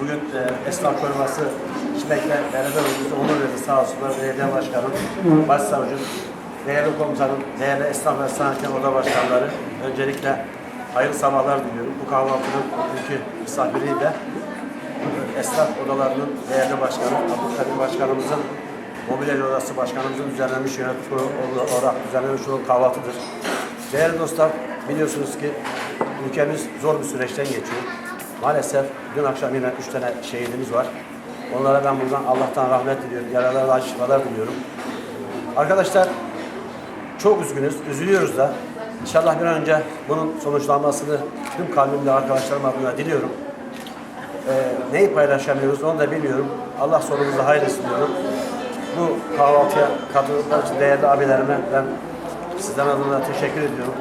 Bugün e, esnaf koruması içmekle beraber olduğumuzu onur verdi sağ olsunlar. Belediye Başkanım, Başsavcım, değerli komutanım, değerli esnaf ve sanatkar oda başkanları. Öncelikle hayırlı sabahlar diliyorum. Bu kahvaltının bugünkü misafiriyle e, esnaf odalarının değerli başkanı, Abdülkadir Başkanımızın Mobilya Odası Başkanımızın düzenlenmiş yönetim olarak düzenlenmiş olan kahvaltıdır. Değerli dostlar, biliyorsunuz ki ülkemiz zor bir süreçten geçiyor. Maalesef dün akşam yine üç tane şehidimiz var. Onlara ben buradan Allah'tan rahmet diliyorum. Yaralarına acı şifalar diliyorum. Arkadaşlar çok üzgünüz, üzülüyoruz da. İnşallah bir an önce bunun sonuçlanmasını tüm kalbimle arkadaşlarım adına diliyorum. Ee, neyi paylaşamıyoruz onu da bilmiyorum. Allah sonumuzu hayırlısı diyorum. Bu kahvaltıya katıldıkları için değerli abilerime ben sizden adına teşekkür ediyorum.